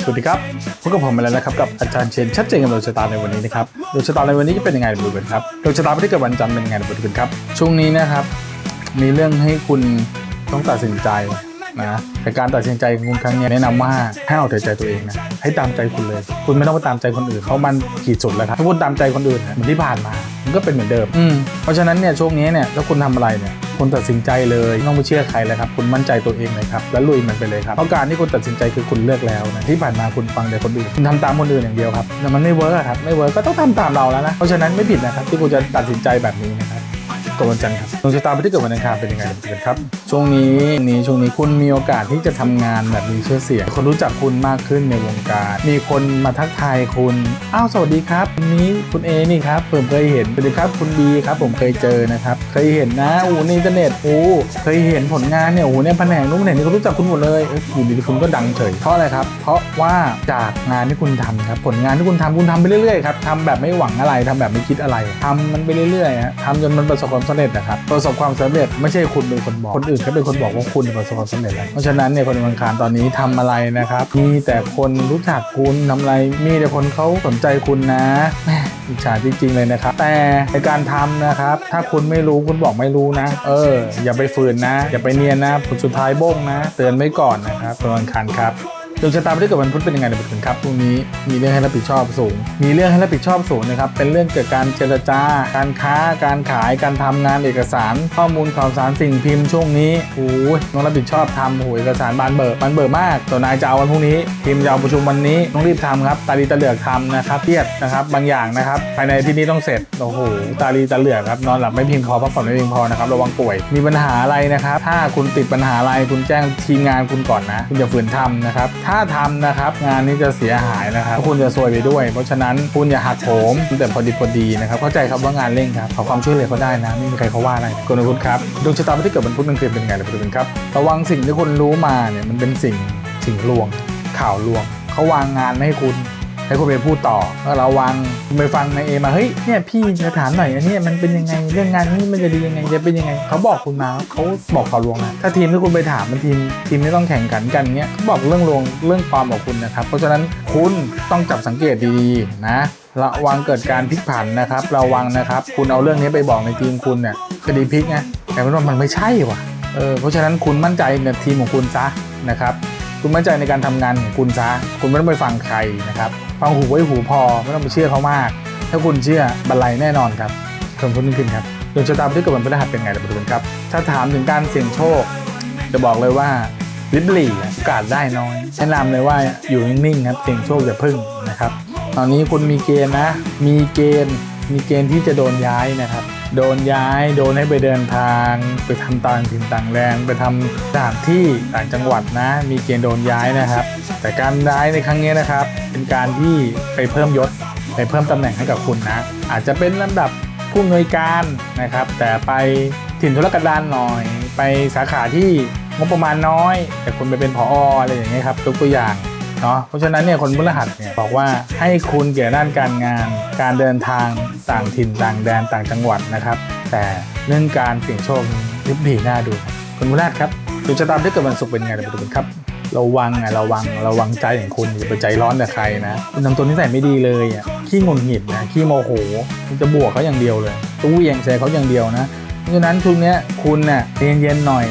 สวัสดีครับพบกับผมมาแล้วนะครับกับอาจารย์เชนชัดเจนกับดวงชะตาในวันนี้นะครับดวงชะตาในวันนี้จะเป็นยังไงมาดูกันครับดวงชะตาที่เกิดวันจันทร์เป็นยังไงมาดูกันครับช่วงนี้นะครับ มีเรื่องให้คุณต้องตัดสินใจ นะแต่การตัดสินใจของคุณครั้งนี้แนะนำว่าให้เอาแต่ใจตัวเองนะให้ตามใจคุณเลย คุณไม่ต้องไปตามใจคนอื่นเขามันขีดสุดแล้วครับถ้าคุณตามใจคนอื่นเนี่ยเหมือนที่ผ่านมามันก็เป็นเหมือนเดิมอืมเพราะฉะนั้นเนี่ยช่วงนี้เนี่ยถ้าคุณทำอะไรเนี่ยคุณตัดสินใจเลยไม่ต้องไปเชื่อใครเลยครับคุณมั่นใจตัวเองเลยครับแล้วลุยมันไปเลยครับเพราะการที่คุณตัดสินใจคือคุณเลือกแล้วนะที่ผ่านมาคุณฟังแต่คนอื่นคุณทำตามคนอื่นอย่างเดียวครับแต่มันไม่เวิร์กอะครับไม่เวิร์กก็ต้องทำตามเราแล้วนะเพราะฉะนั้นไม่ผิดนะครับที่คุณจะตัดสินใจแบบนี้นะครับ กดวันจันทร์ครับดวงชะตาที่เกิดวันอังคารเป็นยังไงกันครับ ช่วงนี้นี้ช่วงนี้คุณมีโอกาสที่จะทำงานแบบมีชื่อเสียง คนรู้จักคุณมากขึ้นในวงการ มีคนมาทักทายคุณ อ้าวสวัสดีครับวันนี้คุณเอนี่ครับผมเคยเห็นสวัสดีครับคุณบีครับ ผมเคยเจอนะครับ เคยเห็นนะโอ้ในอินเทอร์เน็ตโอ้เคยเห็นผลงานเนี่ยโอ้เนี่ยแผนกนู้นแผนกนี้เขารู้จักคุณหมดเลยอยู่ดีๆคุณก็ดังเฉยเพราะอะไรครับ เพราะว่าจากงานที่คุณทำครับผลงานที่คุณทำคุณทำไปเรื่อยๆครับทำแบบไม่หวังอะไรทำแบบไม่คิดอะไรทำมันไปเรื่อยๆฮะทำจนมันประสบความสำเร็จนะครับประสบความสำเร็จไม่ใช่คุณเป็นคนบอกคนอื่นก็เป็นคนบอกว่าคุณประสบความสำเร็จแล้วเพราะฉะนั้นเนี่ยคนวังคารตอนนี้ทำอะไรนะครับมีแต่คนรู้จักคุณทำอะไรมีแต่คนเขาสนใจคุณนะอิจฉาจริงๆเลยนะครับ แต่ในการทำนะครับ ถ้าคุณไม่รู้คุณบอกไม่รู้นะ เออ อย่าไปฝืนนะ อย่าไปเนียนนะผลสุดท้ายโบ้งนะ เตือนไว้ก่อนนะครับคนวันอังคารครับ ดวงชะตาไม่ได้เกิดวันพุธเป็นยังไงในบุคคลครับพรุ่งนี้มีเรื่องให้รับผิดชอบสูง มีเรื่องให้รับผิดชอบสูงนะครับ เป็นเรื่องเกี่ยวกับการเจรจา การค้า การขาย การทำงานเอกสาร ข้อมูลข่าวสารสิ่งพิมพ์ช่วงนี้โอ้ยต้องรับผิดชอบทำโอ้โหเอกสารบานเบิกบานเบิกมากตัวนายจะเอาวันพรุ่งนี้ทีมจะเอาประชุมวันนี้ต้องรีบทำครับ ตาลีตาเหลือกทำนะครับเครียดนะครับบางอย่างนะครับภายในที่นี้ต้องเสร็จโอ้โหตาลีตาเหลือกครับนอนหลับไม่เพียงพอพักผ่อนไม่เพียงพอนะครับระวังป่วย มีปัญหาอะไรนะครับ ถ้าคุณติดปัญหาอะไรคุณแจ้งทีมงานคุณก่อนนะ คุณอย่าฝืนทำนะครับถ้าาทำนะครับ งานนี้จะเสียหายนะครับคุณจะซวยไปด้วย เพราะฉะนั้นคุณอย่าหักโหมแต่พอดีพอดีนะครับเข้าใจครับว่างานเร่งครับขอความช่วยเหลือเขาได้นะไม่มีใครเขาว่าอะไรคุณคุณครับดวงชะตาที่เกิดวันพุธมันเคยเป็นไงล่ะคุณครับระวังสิ่งที่คุณรู้มาเนี่ยมันเป็นสิ่งสิ่งลวงข่าวลวงเขาวางงานให้คุณ ให้คุณไปพูดต่อเราวางคุณไปฟังในเอมาเฮ้ยเนี่ยพี่จะถามหน่อยอันนี้มันเป็นยังไงเรื่องงานนี้มันจะดียังไงจะเป็นยังไงเขาบอกคุณมาเขาบอกข่าวลวงนะถ้าทีมที่คุณไปถามมันทีมทีมที่ต้องแข่งขันกันเนี้ยเขาบอกเรื่องลวงเรื่องความของคุณนะครับ เพราะฉะนั้นคุณต้องจับสังเกตดีๆนะระวังเกิดการพลิกผันนะครับระวังนะครับ คุณเอาเรื่องนี้ไปบอกในทีมคุณเนี่ยคดีพลิกไงแต่ว่ามันไม่ใช่ว่ะเออเพราะฉะนั้นคุณมั่นใจในทีมของคุณซะนะครับ คุณมั่นใจในการทำงานของคุณซะ คุณไม่ต้องไปฟังใครนะครับ ฟังหูไว้หูพอไม่ต้องไปเชื่อเขามาก ถ้าคุณเชื่อบันไลแน่นอนครับคนพุ่นขึ้นครับดวงชะตาที่เกิดวันพฤหัสเป็นไงเดี๋ยวมาดูกันครับ ถ้าถามถึงการเสี่ยงโชค จะบอกเลยว่าลิบหลี่โอกาสได้น้อยแนะนำเลยว่าอยู่นิ่งๆครับเสี่ยงโชคอย่าพึ่งนะครับ ตอนนี้คุณมีเกณฑ์นะ มีเกณฑ์มีเกณฑ์ที่จะโดนย้ายนะครับ โดนย้ายโดนให้ไปเดินทาง ไปทำต่างถิ่นต่างแดนไปทำสถานที่ต่างจังหวัดนะ มีเกณฑ์โดนย้ายนะครับ แต่การย้ายในครั้งนี้นะครับ เป็นการที่ไปเพิ่มยศไปเพิ่มตำแหน่งให้กับคุณนะ อาจจะเป็นลำดับผู้อำนวยการนะครับ แต่ไปถิ่นธุรกันดารหน่อย ไปสาขาที่งบประมาณน้อย แต่คุณไปเป็นผออะไรอย่างเงี้ยครับยกตัวอย่าง เนาะเพราะฉะนั้นเนี่ยคนพฤหัสเนี่ยบอกว่าให้คุณเกี่ยวด้านการงาน การเดินทางต่างถิ่นต่างแดนต่างจังหวัดนะครับ แต่เรื่องการเสี่ยงโชคริบหรี่น่าดูครับคุณพฤหัสครับดวงชะตาที่เกิดวันศุกร์เป็นไงเราไปดูกันครับระวังไงระวังระวังใจของคุณอย่าไปใจร้อนกับใครนะคุณทำตัวนิสัยไม่ดีเลยอะขี้งุนหงิดนะขี้โมโหคุณจะบวกเขาอย่างเดียวเลยตู้เหวียงใส่เขาอย่างเดียวนะเพราะฉะนั้นช่วงเนี้ยคุณเน่ยเย็นๆหน่อย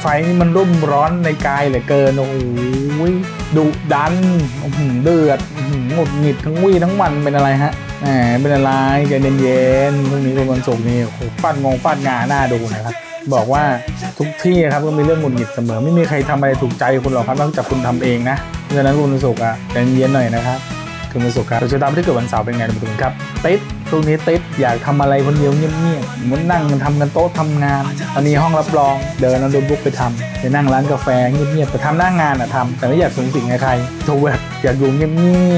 ไฟนี่มันรุ่มร้อนในกายเหลือเกินโอ้โห ดุดันหือเดือดหือหงุดหงิดทั้งวี่ทั้งวันเป็นอะไรฮะแหมเป็นอะไรใจเย็นๆพรุ่งนี้เป็นวันศุกร์นี่โอ้ฟาดงงฟาดงาหน้าดูนะครับ บอกว่าทุกที่ครับก็มีเรื่องหงุดหงิดเสมอ ไม่มีใครทำอะไรถูกใจคุณหรอกครับนอกจากคุณทำเองนะเพราะฉะนั้นคุณวันศุกร์อะใจเย็นหน่อยนะครับ คือวันศุกร์ครับดวงชะตาที่เกิดวันเสาร์เป็นไงดูกันครับติด ช่วงนี้ติดอยากทำอะไรคนเดียวเงียบๆมันนั่งมันทำกันโต๊ะทำงานตอนนี้ห้องรับรอง เดินเอาโน้ตบุ๊กไปทำไปนั่งร้านกาแฟเงียบๆแต่ทำหน้างานอะทำแต่ไม่อยากสูงสิงกับใครโทรแบบอยากอยู่เงี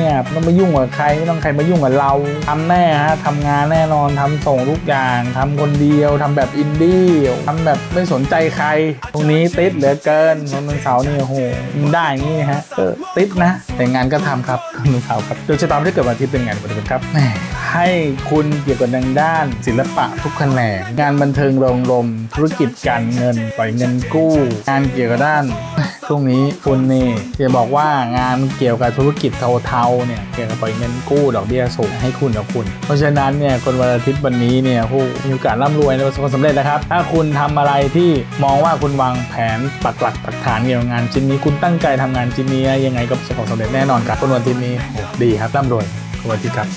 ยบๆไม่ต้องมายุ่งกับใครไม่ต้องใครมายุ่งกับเราทำแน่ฮะทำงานแน่นอนทำส่งทุกอย่างทำคนเดียวทำแบบอินดี้ทำแบบไม่สนใจใคร ตรงนี้ติดเหลือเกินวันเสาร์นี่โอ้โหมันได้อย่างนี้ฮะเออติดนะ แต่งานก็ทำครับวันเสาร์ครับโดยชะตาที่เกิดวันอาทิตย์เป็นไงวันอาทิตย์ครับแหมห ให้คุณเกี่ยวกับทางด้าน ศิลปะทุกแขนงงานบันเทิงโรงลม ธุรกิจการเงินปล่อยเงินกู้งานเกี่ยวกับด้านช่วงนี้คุณนี่จะบอกว่างานเกี่ยวกับธุรกิจเทาๆเนี่ยเกี่ยวกับปล่อยเงินกู้ดอกเบี้ยสูงให้คุณกับคุณ เพราะฉะนั้นเนี่ยคนวันอาทิตย์วันนี้เนี่ยผู้มีโอกาสร่ำรวยและประสบความสำเร็จนะครับ ถ้าคุณทำอะไรที่มองว่าคุณวางแผนปักหลักปักฐานเกี่ยวกับงานชิ้นนี้คุณตั้งใจทำงานชิ้นนี้ยังไงก็ประสบความสำเร็จแน่นอนครับคนวันอาทิตย์นี้ดีครับร่ำรวยคนวันอาทิตย์ครับ